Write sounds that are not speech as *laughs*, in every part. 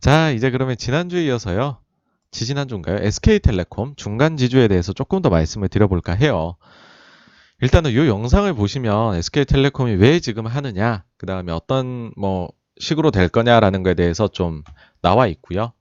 자, 이제 그러면 지난주에 이어서요. 지지난주인가요? SK텔레콤 중간 지주에 대해서 조금 더 말씀을 드려볼까 해요. 일단은 이 영상을 보시면 SK텔레콤이 왜 지금 하느냐, 그 다음에 어떤 뭐 식으로 될 거냐라는 거에 대해서 좀 나와 있고요.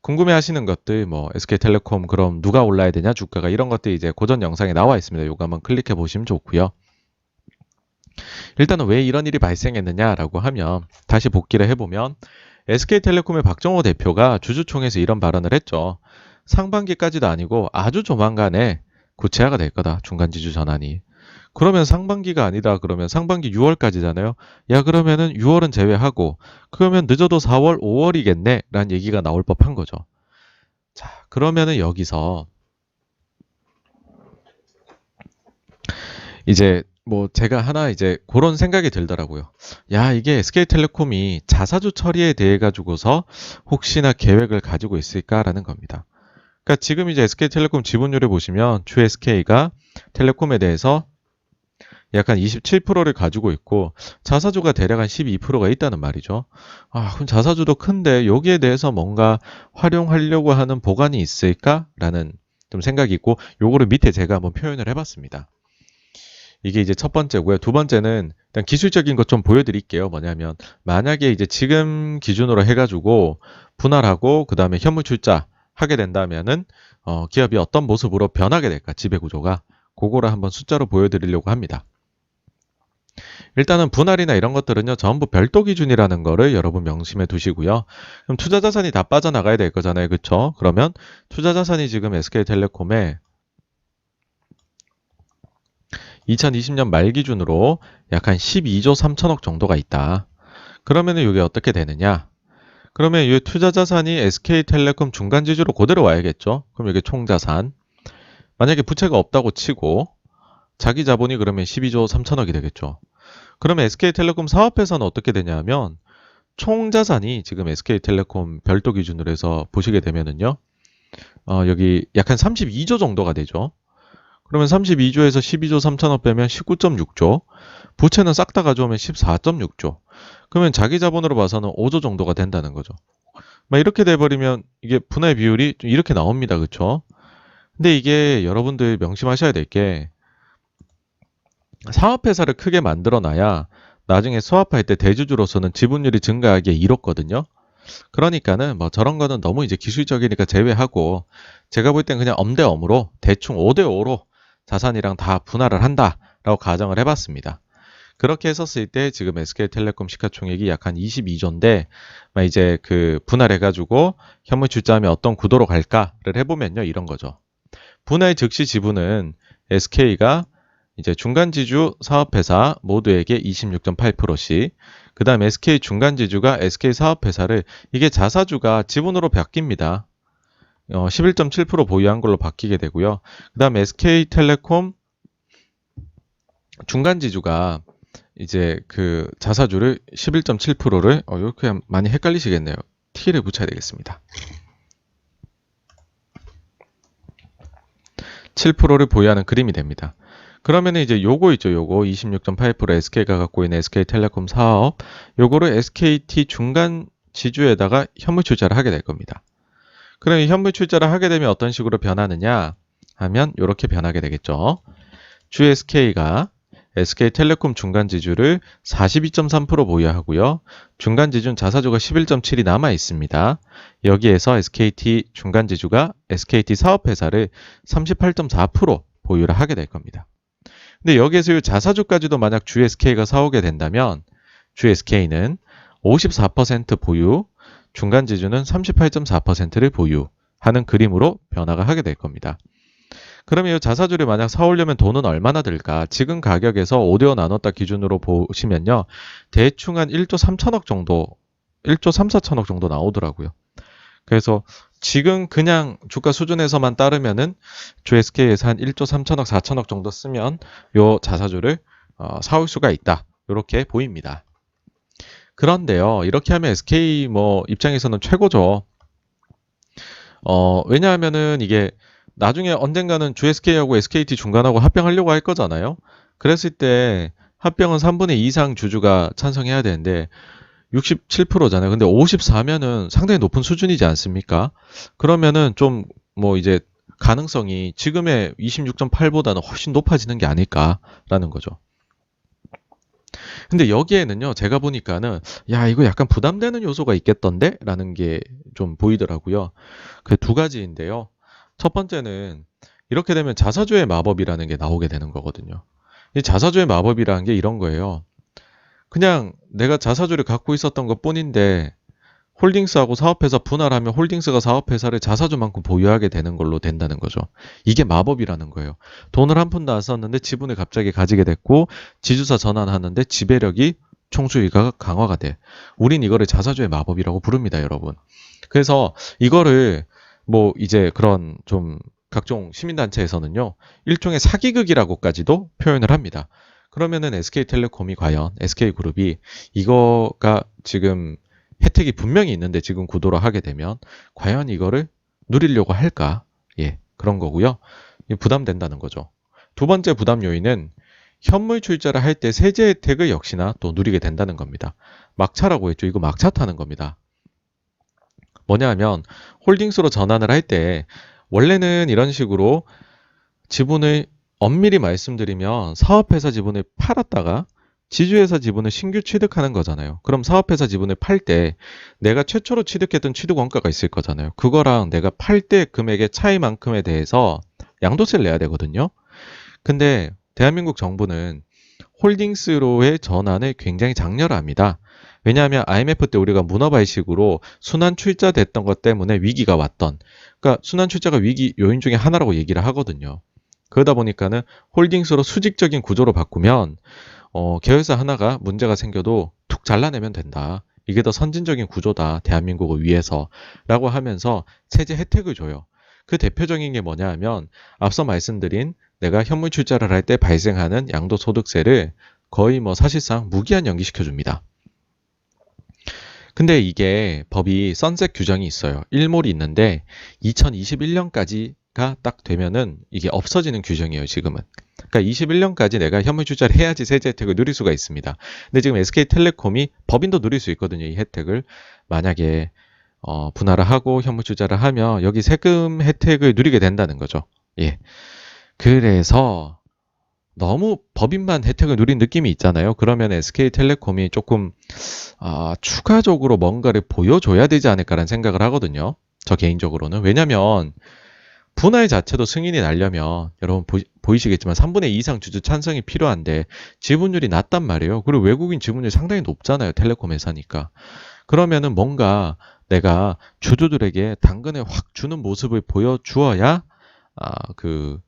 궁금해 하시는 것들, 뭐 SK텔레콤 그럼 누가 올라야 되냐, 주가가 이런 것들 이제 고전 영상에 나와 있습니다. 요거 한번 클릭해 보시면 좋고요. 일단은 왜 이런 일이 발생했느냐라고 하면 다시 복귀를 해보면 SK텔레콤의 박정호 대표가 주주총회에서 이런 발언을 했죠. 상반기까지도 아니고 아주 조만간에 구체화가 될 거다. 중간 지주 전환이. 그러면 상반기가 아니다. 그러면 상반기 6월까지잖아요. 야 그러면은 6월은 제외하고 그러면 늦어도 4월, 5월이겠네. 라는 얘기가 나올 법한 거죠. 자 그러면은 여기서 이제 뭐 제가 하나 이제 그런 생각이 들더라고요. 야, 이게 SK텔레콤이 자사주 처리에 대해 가지고서 혹시나 계획을 가지고 있을까라는 겁니다. 그러니까 지금 이제 SK텔레콤 지분율을 보시면 주 SK가 텔레콤에 대해서 약한 27%를 가지고 있고 자사주가 대략 한 12%가 있다는 말이죠. 아, 그럼 자사주도 큰데 여기에 대해서 뭔가 활용하려고 하는 보관이 있을까라는 좀 생각이 있고 요거를 밑에 제가 한번 표현을 해봤습니다. 이게 이제 첫 번째고요. 두 번째는 일단 기술적인 것 좀 보여드릴게요. 뭐냐면 만약에 이제 지금 기준으로 해가지고 분할하고 그 다음에 현물 출자 하게 된다면은 어, 기업이 어떤 모습으로 변하게 될까 지배 구조가 그거를 한번 숫자로 보여드리려고 합니다. 일단은 분할이나 이런 것들은요 전부 별도 기준이라는 거를 여러분 명심해 두시고요. 그럼 투자 자산이 다 빠져나가야 될 거잖아요, 그렇죠? 그러면 투자 자산이 지금 SK텔레콤에 2020년 말 기준으로 약 한 12조 3천억 정도가 있다. 그러면 은 이게 어떻게 되느냐? 그러면 이 투자 자산이 SK텔레콤 중간 지주로 그대로 와야겠죠. 그럼 이게 총 자산. 만약에 부채가 없다고 치고 자기 자본이 그러면 12조 3천억이 되겠죠. 그러면 SK텔레콤 사업회사는 어떻게 되냐면 총 자산이 지금 SK텔레콤 별도 기준으로 해서 보시게 되면은요. 어, 여기 약 한 32조 정도가 되죠. 그러면 32조에서 12조 3천억 빼면 19.6조, 부채는 싹 다 가져오면 14.6조. 그러면 자기 자본으로 봐서는 5조 정도가 된다는 거죠. 막 이렇게 돼버리면 이게 분할 비율이 좀 이렇게 나옵니다. 그쵸? 근데 이게 여러분들 명심하셔야 될 게 사업회사를 크게 만들어 놔야 나중에 수합할 때 대주주로서는 지분율이 증가하기에 이롭거든요. 그러니까는 뭐 저런 거는 너무 이제 기술적이니까 제외하고 제가 볼 땐 그냥 엄대엄으로 대충 5대5로 자산이랑 다 분할을 한다라고 가정을 해봤습니다. 그렇게 했었을 때 지금 SK텔레콤 시가총액이 약 한 22조인데 이제 그 분할해가지고 현물 출자하면 어떤 구도로 갈까를 해보면요 이런 거죠. 분할 즉시 지분은 SK가 이제 중간지주 사업회사 모두에게 26.8%씩 그 다음 SK 중간지주가 SK 사업회사를 이게 자사주가 지분으로 바뀝니다. 어, 11.7% 보유한 걸로 바뀌게 되고요. 그 다음 SK텔레콤 중간 지주가 이제 그 자사주를 11.7%를 어, 이렇게 많이 헷갈리시겠네요. T를 붙여야 되겠습니다. 7%를 보유하는 그림이 됩니다. 그러면 이제 요거 있죠. 요거 26.8% SK가 갖고 있는 SK텔레콤 사업 요거를 SKT 중간 지주에다가 현물 출자를 하게 될 겁니다. 그럼 이 현물 출자를 하게 되면 어떤 식으로 변하느냐 하면 이렇게 변하게 되겠죠. 주 SK가 SK텔레콤 중간 지주를 42.3% 보유하고요. 중간 지주는 자사주가 11.7이 남아 있습니다. 여기에서 SKT 중간 지주가 SKT 사업회사를 38.4% 보유를 하게 될 겁니다. 근데 여기에서 이 자사주까지도 만약 주 SK가 사오게 된다면 주 SK는 54% 보유, 중간 지주는 38.4%를 보유하는 그림으로 변화가 하게 될 겁니다. 그러면 이 자사주를 만약 사오려면 돈은 얼마나 들까? 지금 가격에서 5대5 나눴다 기준으로 보시면요. 대충 한 1조 3천억 정도, 1조 3, 4천억 정도 나오더라고요. 그래서 지금 그냥 주가 수준에서만 따르면은 주 SK에서 한 1조 3천억, 4천억 정도 쓰면 요 자사주를 어, 사올 수가 있다. 이렇게 보입니다. 그런데요, 이렇게 하면 SK 뭐 입장에서는 최고죠. 어, 왜냐하면은 이게 나중에 언젠가는 주 SK하고 SKT 중간하고 합병하려고 할 거잖아요. 그랬을 때 합병은 3분의 2 이상 주주가 찬성해야 되는데 67%잖아요. 근데 54면은 상당히 높은 수준이지 않습니까? 그러면은 좀 뭐 이제 가능성이 지금의 26.8보다는 훨씬 높아지는 게 아닐까라는 거죠. 근데 여기에는요, 제가 보니까는, 야, 이거 약간 부담되는 요소가 있겠던데? 라는 게 좀 보이더라고요. 그 두 가지인데요. 첫 번째는, 이렇게 되면 자사주의 마법이라는 게 나오게 되는 거거든요. 이 자사주의 마법이라는 게 이런 거예요. 그냥 내가 자사주를 갖고 있었던 것 뿐인데, 홀딩스하고 사업회사 분할하면 홀딩스가 사업회사를 자사주만큼 보유하게 되는 걸로 된다는 거죠. 이게 마법이라는 거예요. 돈을 한 푼도 안 썼는데 지분을 갑자기 가지게 됐고 지주사 전환하는데 지배력이 총수익가 강화가 돼. 우린 이거를 자사주의 마법이라고 부릅니다, 여러분. 그래서 이거를 뭐 이제 그런 좀 각종 시민단체에서는요, 일종의 사기극이라고까지도 표현을 합니다. 그러면은 SK텔레콤이 과연 SK그룹이 이거가 지금 혜택이 분명히 있는데 지금 구도로 하게 되면 과연 이거를 누리려고 할까? 예, 그런 거고요. 부담된다는 거죠. 두 번째 부담 요인은 현물 출자를 할 때 세제 혜택을 역시나 또 누리게 된다는 겁니다. 막차라고 했죠. 이거 막차 타는 겁니다. 뭐냐 하면 홀딩스로 전환을 할 때 원래는 이런 식으로 지분을 엄밀히 말씀드리면 사업회사 지분을 팔았다가 지주회사 지분을 신규 취득하는 거잖아요. 그럼 사업회사 지분을 팔 때 내가 최초로 취득했던 취득 원가가 있을 거잖아요. 그거랑 내가 팔 때 금액의 차이만큼에 대해서 양도세를 내야 되거든요. 근데 대한민국 정부는 홀딩스로의 전환을 굉장히 장렬합니다. 왜냐하면 IMF 때 우리가 문어발식으로 순환 출자됐던 것 때문에 위기가 왔던, 그러니까 순환 출자가 위기 요인 중에 하나라고 얘기를 하거든요. 그러다 보니까는 홀딩스로 수직적인 구조로 바꾸면 어, 계열사 하나가 문제가 생겨도 툭 잘라내면 된다. 이게 더 선진적인 구조다. 대한민국을 위해서. 라고 하면서 세제 혜택을 줘요. 그 대표적인 게 뭐냐 하면 앞서 말씀드린 내가 현물 출자를 할 때 발생하는 양도소득세를 거의 뭐 사실상 무기한 연기시켜 줍니다. 근데 이게 법이 선셋 규정이 있어요. 일몰이 있는데 2021년까지가 딱 되면은 이게 없어지는 규정이에요, 지금은. 그러니까 21년까지 내가 현물 투자를 해야지 세제 혜택을 누릴 수가 있습니다. 근데 지금 SK텔레콤이 법인도 누릴 수 있거든요. 이 혜택을 만약에 어, 분할을 하고 현물 투자를 하면 여기 세금 혜택을 누리게 된다는 거죠. 예. 그래서 너무 법인만 혜택을 누린 느낌이 있잖아요. 그러면 SK텔레콤이 조금 아, 추가적으로 뭔가를 보여줘야 되지 않을까라는 생각을 하거든요. 저 개인적으로는 왜냐면 분할 자체도 승인이 나려면 여러분 보, 이 시겠지만 3분의 2 이상 주주 찬성이 필요한데 지분율이 낮단 말이에요. 그리고 외국인 지분율이 상당히 높잖아요. 텔레콤 회사니까. 그러면은 뭔가 내가 주주들에게 당근을 확 주는 모습을 보여주어야 아, 그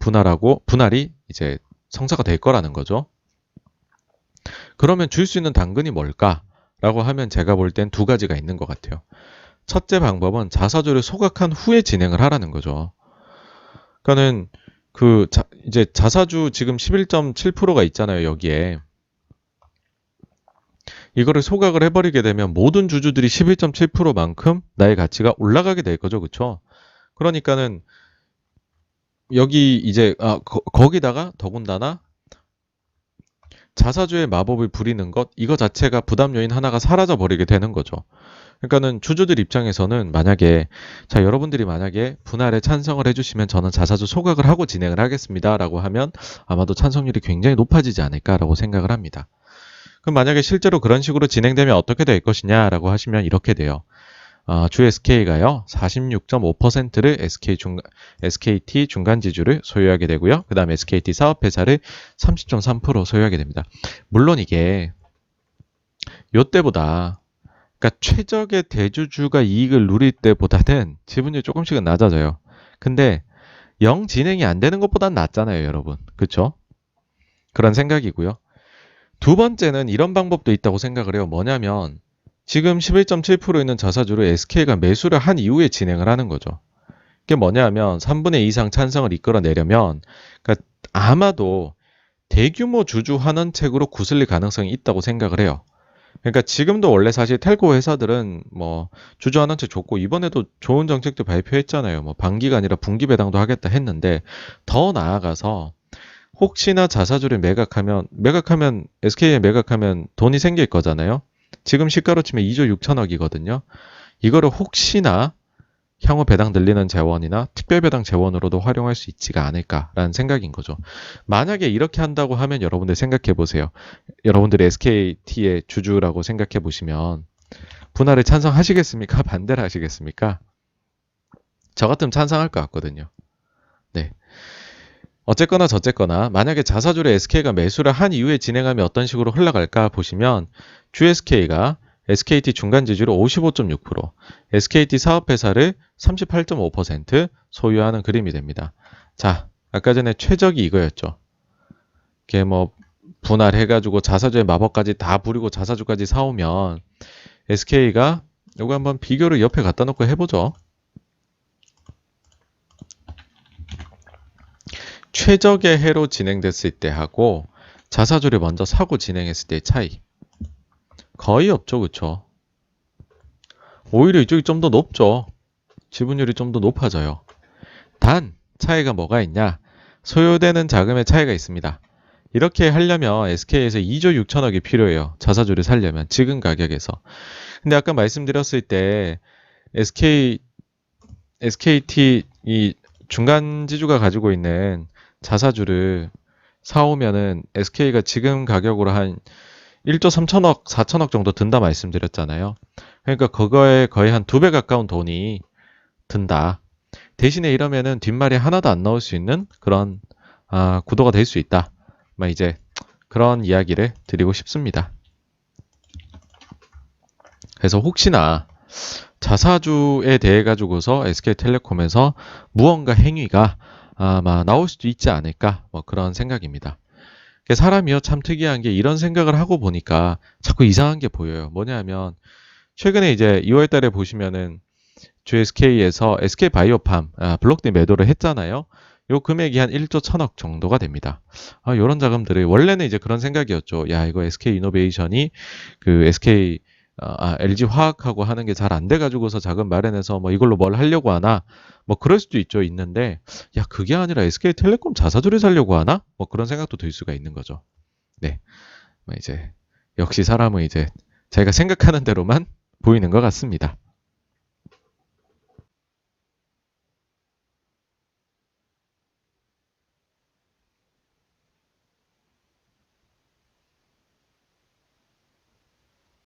분할하고 분할이 이제 성사가 될 거라는 거죠. 그러면 줄 수 있는 당근이 뭘까? 라고 하면 제가 볼 땐 두 가지가 있는 것 같아요. 첫째 방법은 자사주를 소각한 후에 진행을 하라는 거죠. 그러니까는 그 자, 이제 자사주 지금 11.7%가 있잖아요, 여기에. 이거를 소각을 해버리게 되면 모든 주주들이 11.7%만큼 나의 가치가 올라가게 될 거죠, 그쵸? 그러니까는 여기 이제 아, 거, 기다가 더군다나 자사주의 마법을 부리는 것 이거 자체가 부담 요인 하나가 사라져 버리게 되는 거죠. 그러니까는 주주들 입장에서는 만약에 자 여러분들이 만약에 분할에 찬성을 해주시면 저는 자사주 소각을 하고 진행을 하겠습니다라고 하면 아마도 찬성률이 굉장히 높아지지 않을까라고 생각을 합니다. 그럼 만약에 실제로 그런 식으로 진행되면 어떻게 될 것이냐라고 하시면 이렇게 돼요. 어, 주 SK가요 46.5%를 SK 중, SKT 중간 지주를 소유하게 되고요. 그 다음에 SKT 사업회사를 30.3% 소유하게 됩니다. 물론 이게 요때보다 그러니까 최적의 대주주가 이익을 누릴 때보다는 지분율이 조금씩은 낮아져요. 근데 영 진행이 안 되는 것보단 낫잖아요, 여러분. 그쵸? 그런 생각이고요. 두 번째는 이런 방법도 있다고 생각을 해요. 뭐냐면 지금 11.7% 있는 자사주를 SK가 매수를 한 이후에 진행을 하는 거죠. 그게 뭐냐면 3분의 2 이상 찬성을 이끌어내려면 그러니까 아마도 대규모 주주 환원 책으로 구슬릴 가능성이 있다고 생각을 해요. 그러니까 지금도 원래 사실 텔코 회사들은 뭐 주주 환원책 좋고 이번에도 좋은 정책도 발표했잖아요. 뭐 반기가 아니라 분기 배당도 하겠다 했는데 더 나아가서 혹시나 자사주를 매각하면 매각하면 SK에 매각하면 돈이 생길 거잖아요. 지금 시가로 치면 2조 6천억이거든요. 이거를 혹시나 향후 배당 들리는 재원이나 특별 배당 재원으로도 활용할 수 있지가 않을까라는 생각인 거죠. 만약에 이렇게 한다고 하면 여러분들 생각해 보세요. 여러분들이 SKT의 주주라고 생각해 보시면 분할을 찬성하시겠습니까? *laughs* 반대를 하시겠습니까? 저 같으면 찬성할 것 같거든요. 네. 어쨌거나 저쨌거나 만약에 자사주를 SK가 매수를 한 이후에 진행하면 어떤 식으로 흘러갈까 보시면 GSK가 SKT 중간 지주를 55.6%, SKT 사업회사를 38.5% 소유하는 그림이 됩니다. 자, 아까 전에 최적이 이거였죠. 이게 뭐 분할해가지고 자사주의 마법까지 다 부리고 자사주까지 사오면 SK가 요거 한번 비교를 옆에 갖다 놓고 해보죠. 최적의 해로 진행됐을 때 하고 자사주를 먼저 사고 진행했을 때의 차이. 거의 없죠 그쵸? 오히려 이쪽이 좀 더 높죠? 지분율이 좀 더 높아져요. 단 차이가 뭐가 있냐? 소요되는 자금의 차이가 있습니다. 이렇게 하려면 SK에서 2조 6천억이 필요해요 자사주를 살려면 지금 가격에서. 근데 아까 말씀드렸을 때 SK SKT 이 중간 지주가 가지고 있는 자사주를 사오면은 SK가 지금 가격으로 한 1조 3천억, 4천억 정도 든다 말씀드렸잖아요. 그러니까 그거에 거의 한 두 배 가까운 돈이 든다. 대신에 이러면은 뒷말이 하나도 안 나올 수 있는 그런 아, 구도가 될 수 있다. 막 이제 그런 이야기를 드리고 싶습니다. 그래서 혹시나 자사주에 대해 가지고서 SK텔레콤에서 무언가 행위가 아마 나올 수도 있지 않을까 뭐 그런 생각입니다. 사람이요 참 특이한 게 이런 생각을 하고 보니까 자꾸 이상한 게 보여요. 뭐냐면 최근에 이제 2월 달에 보시면은 GSK에서 SK 바이오팜 아, 블록디 매도를 했잖아요. 요 금액이 한 1조 1000억 정도가 됩니다. 아, 요런 자금들이 원래는 이제 그런 생각이었죠. 야, 이거 SK 이노베이션이 그 SK 아, LG 화학하고 하는 게 잘 안 돼가지고서 자금 마련해서 뭐 이걸로 뭘 하려고 하나 뭐 그럴 수도 있죠 있는데 야 그게 아니라 SK텔레콤 자사주를 살려고 하나 뭐 그런 생각도 들 수가 있는 거죠. 네, 뭐 이제 역시 사람은 이제 자기가 생각하는 대로만 보이는 것 같습니다.